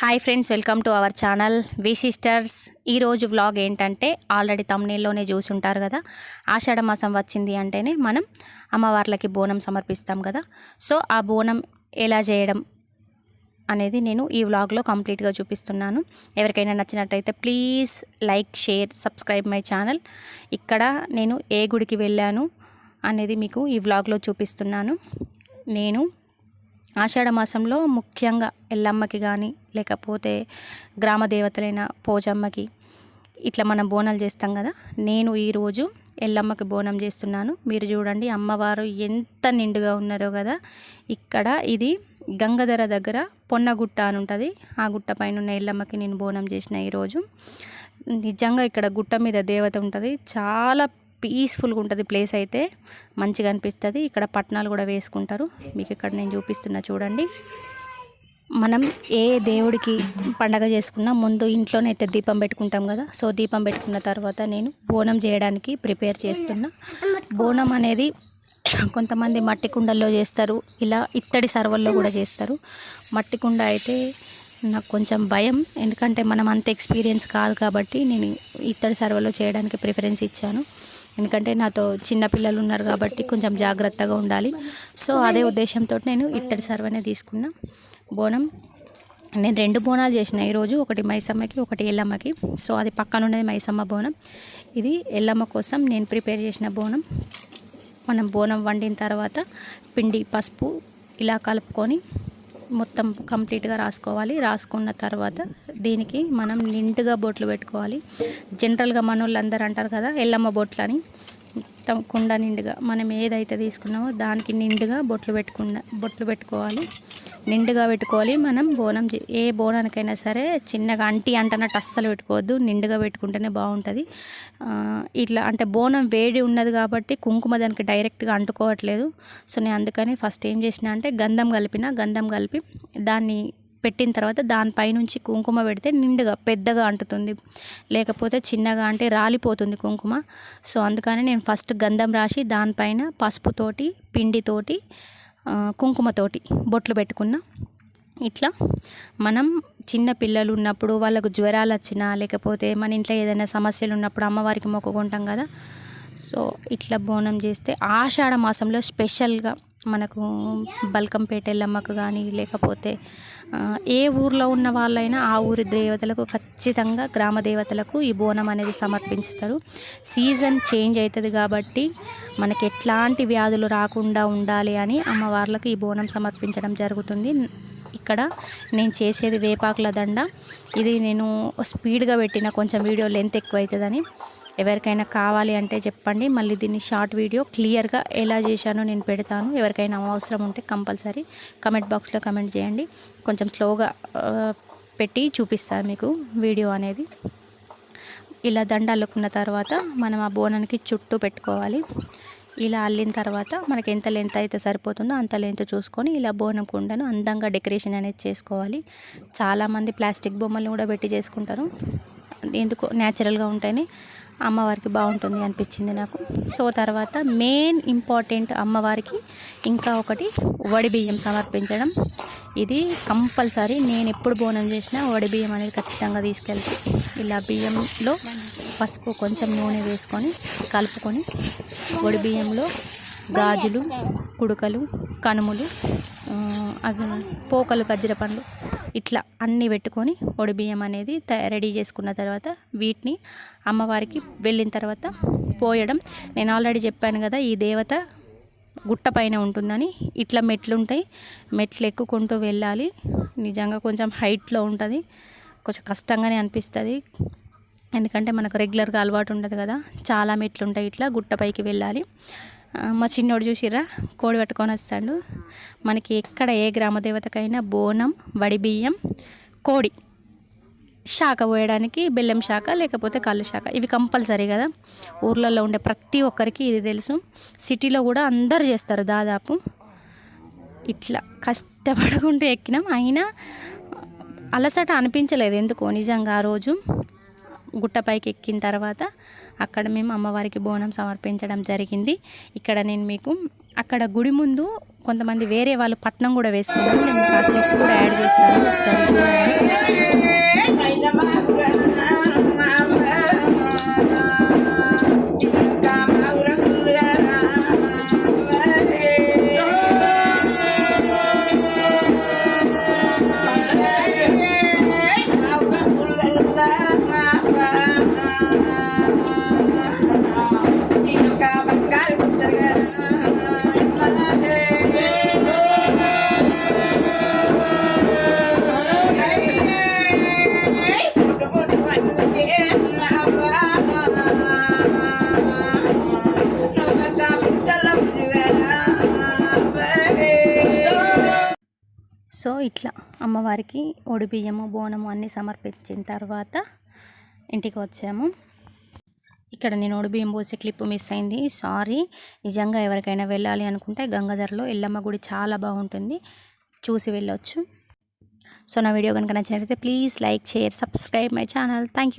Hi friends welcome to our channel V sisters ఈరోజు vlog ఏంటంటే already తమ్నేల్లోనే చూసుంటారు కదా. ఆషాఢ మాసం వచ్చింది అంటేనే మనం అమ్మవార్లకి బోనం సమర్పిస్తాం కదా. సో ఆ బోనం ఎలా చేయడం అనేది నేను ఈ వ్లాగ్లో కంప్లీట్గా చూపిస్తున్నాను. ఎవరికైనా నచ్చినట్టయితే please like share subscribe my channel ఇక్కడ నేను ఏ గుడికి వెళ్ళాను అనేది మీకు ఈ వ్లాగ్లో చూపిస్తున్నాను. నేను ఆషాఢ మాసంలో ముఖ్యంగా ఎల్లమ్మకి కానీ లేకపోతే గ్రామ దేవతలైన పోచమ్మకి ఇట్లా మనం బోనాలు చేస్తాం కదా. నేను ఈరోజు ఎల్లమ్మకి బోనం చేస్తున్నాను. మీరు చూడండి అమ్మవారు ఎంత నిండుగా ఉన్నారో కదా. ఇక్కడ ఇది గంగధర దగ్గర పొన్నగుట్ట అని ఉంటుంది. ఆ గుట్ట పైన ఉన్న ఎల్లమ్మకి నేను బోనం చేసిన ఈరోజు నిజంగా ఇక్కడ గుట్ట మీద దేవత ఉంటుంది. చాలా పీస్ఫుల్గా ఉంటుంది ప్లేస్ అయితే. మంచిగా అనిపిస్తుంది. ఇక్కడ పట్నాలు కూడా వేసుకుంటారు. మీకు ఇక్కడ నేను చూపిస్తున్నా చూడండి. మనం ఏ దేవుడికి పండగ చేసుకున్నా ముందు ఇంట్లోనైతే దీపం పెట్టుకుంటాం కదా. సో దీపం పెట్టుకున్న తర్వాత నేను బోనం చేయడానికి ప్రిపేర్ చేస్తున్నా. బోనం అనేది కొంతమంది మట్టి కుండల్లో చేస్తారు. ఇలా ఇత్తడి సర్వల్లో కూడా చేస్తారు. మట్టి కుండ అయితే నాకు కొంచెం భయం. ఎందుకంటే మనం అంత ఎక్స్పీరియన్స్ కాదు కాబట్టి నేను ఇత్తడి సర్వలో చేయడానికి ప్రిఫరెన్స్ ఇచ్చాను. ఎందుకంటే నాతో చిన్నపిల్లలు ఉన్నారు కాబట్టి కొంచెం జాగ్రత్తగా ఉండాలి. సో అదే ఉద్దేశంతో నేను ఇత్తడి సర్వనే తీసుకున్నా. బోనం నేను రెండు బోనాలు చేసిన ఈరోజు ఒకటి మైసమ్మకి ఒకటి ఎల్లమ్మకి. సో అది పక్కన ఉన్నది మైసమ్మ బోనం. ఇది ఎల్లమ్మ కోసం నేను ప్రిపేర్ చేసిన బోనం. మనం బోనం వండిన తర్వాత పిండి పసుపు ఇలా కలుపుకొని మొత్తం కంప్లీట్గా రాసుకోవాలి. రాసుకున్న తర్వాత దీనికి మనం నిండుగా బొట్లు పెట్టుకోవాలి. జనరల్గా మన అంటారు కదా ఎల్లమ్మ బొట్లు అని మొత్తం కుండ నిండుగా మనం ఏదైతే తీసుకున్నామో దానికి నిండుగా బొట్లు పెట్టుకున్న బొట్లు పెట్టుకోవాలి. నిండుగా పెట్టుకోవాలి మనం బోనం చే- ఏ బోనానికైనా సరే చిన్నగా అంటి అంటనట్టు అస్సలు పెట్టుకోవద్దు నిండుగా పెట్టుకుంటేనే బాగుంటుంది. ఇట్లా అంటే బోనం వేడి ఉన్నది కాబట్టి కుంకుమ దానికి డైరెక్ట్గా అంటుకోవట్లేదు. సో నేను అందుకని ఫస్ట్ ఏం చేసిన అంటే గంధం కలిపిన గంధం కలిపి దాన్ని పెట్టిన తర్వాత దానిపైనుంచి కుంకుమ పెడితే నిండుగా పెద్దగా అంటుతుంది. లేకపోతే చిన్నగా అంటే రాలిపోతుంది కుంకుమ. సో అందుకని నేను ఫస్ట్ గంధం రాసి దానిపైన పసుపుతోటి పిండితోటి కుంకుమతోటి బొట్లు పెట్టుకున్న. ఇట్లా మనం చిన్న పిల్లలు ఉన్నప్పుడు వాళ్ళకు జ్వరాలు వచ్చినా లేకపోతే మన ఇంట్లో ఏదైనా సమస్యలు ఉన్నప్పుడు అమ్మవారికి మొక్కుకుంటాం కదా. సో ఇట్లా బోనం చేస్తే ఆషాఢ మాసంలో స్పెషల్గా మనకు బల్కంపేట ఎల్లమ్మకు కానీ లేకపోతే ఏ ఊర్లో ఉన్న వాళ్ళైనా ఆ ఊరి దేవతలకు ఖచ్చితంగా గ్రామ దేవతలకు ఈ బోనం అనేది సమర్పిస్తారు సీజన్ చేంజ్ అవుతుంది కాబట్టి మనకి ఎట్లాంటి వ్యాధులు రాకుండా ఉండాలి అని అమ్మవార్లకు ఈ బోనం సమర్పించడం జరుగుతుంది. ఇక్కడ నేను చేసేది వేపాకుల దండ. ఇది నేను స్పీడ్గా పెట్టిన కొంచెం వీడియో లెంత్ ఎక్కువ అవుతుందని ఎవరికైనా కావాలి అంటే చెప్పండి. మళ్ళీ దీన్ని షార్ట్ వీడియో క్లియర్గా ఎలా చేశానో నేను పెడతాను. ఎవరికైనా అవసరం ఉంటే కంపల్సరీ కమెంట్ బాక్స్లో కమెంట్ చేయండి. కొంచెం స్లోగా పెట్టి చూపిస్తాను మీకు వీడియో అనేది. ఇలా దండ అల్లుకున్న తర్వాత మనం ఆ బోనానికి చుట్టూ పెట్టుకోవాలి. ఇలా అల్లిన తర్వాత మనకి ఎంత లెంత్ అయితే సరిపోతుందో అంత లెంత్ చూసుకొని ఇలా బోనం కుండను అందంగా డెకరేషన్ అనేది చేసుకోవాలి. చాలామంది ప్లాస్టిక్ బొమ్మలు కూడా పెట్టి చేసుకుంటారు. ఎందుకు? న్యాచురల్గా ఉంటేనే అమ్మవారికి బాగుంటుంది అనిపించింది నాకు. సో తర్వాత మెయిన్ ఇంపార్టెంట్ అమ్మవారికి ఇంకా ఒకటి వడి బియ్యం సమర్పించడం. ఇది కంపల్సరీ నేను ఎప్పుడు బోనం చేసినా వడి బియ్యం అనేది ఖచ్చితంగా తీసుకెళ్తే. ఇలా బియ్యంలో పసుపు కొంచెం నూనె వేసుకొని కలుపుకొని వడి బియ్యంలో గాజులు కుడుకలు కనుములు అవి పోకలు గజ్జర పండ్లు ఇట్లా అన్నీ పెట్టుకొని ఒడి బియ్యం అనేది రెడీ చేసుకున్న తర్వాత వీటిని అమ్మవారికి వెళ్ళిన తర్వాత పోయడం. నేను ఆల్రెడీ చెప్పాను కదా ఈ దేవత గుట్ట పైన ఉంటుందని. ఇట్లా మెట్లు ఉంటాయి మెట్లు ఎక్కుకుంటూ వెళ్ళాలి. నిజంగా కొంచెం హైట్లో ఉంటుంది. కొంచెం కష్టంగానే అనిపిస్తుంది. ఎందుకంటే మనకు రెగ్యులర్గా అలవాటు ఉండదు కదా. చాలా మెట్లు ఉంటాయి ఇట్లా గుట్టపైకి వెళ్ళాలి. మా చిన్నోడు చూసిర్రా? కోడి పట్టుకొని వస్తాడు. మనకి ఎక్కడ ఏ గ్రామదేవతకైనా బోనం వడి బియ్యం కోడి. శాఖ పోయడానికి బెల్లం శాఖ లేకపోతే కళ్ళు శాఖ. ఇవి కంపల్సరీ కదా. ఊర్లలో ఉండే ప్రతి ఒక్కరికి ఇది తెలుసు. సిటీలో కూడా అందరు చేస్తారు దాదాపు. ఇట్లా కష్టపడకుండా ఎక్కినాం. అయినా అలసట అనిపించలేదు ఎందుకో నిజంగా ఆ రోజు. గుట్టపైకి ఎక్కిన తర్వాత అక్కడ మేము అమ్మవారికి బోనం సమర్పించడం జరిగింది. ఇక్కడ నేను మీకు అక్కడ గుడి ముందు కొంతమంది వేరే వాళ్ళు పట్నం కూడా వేసుకున్నారు నేను కూడా యాడ్ చేస్తాను. ఒకసారి సో ఇట్లా అమ్మవారికి ఒడిబియ్యము బోనము అన్నీ సమర్పించిన తర్వాత ఇంటికి వచ్చాము. ఇక్కడ నేను ఒడిబియ్యం పోసే క్లిప్ మిస్ అయింది. సారీ నిజంగా ఎవరికైనా వెళ్ళాలి అనుకుంటే గంగాధర్లో ఎల్లమ్మ గుడి చాలా బాగుంటుంది. చూసి వెళ్ళొచ్చు. సో నా వీడియో కనుక నచ్చినట్లయితే please like share subscribe my channel. Thank you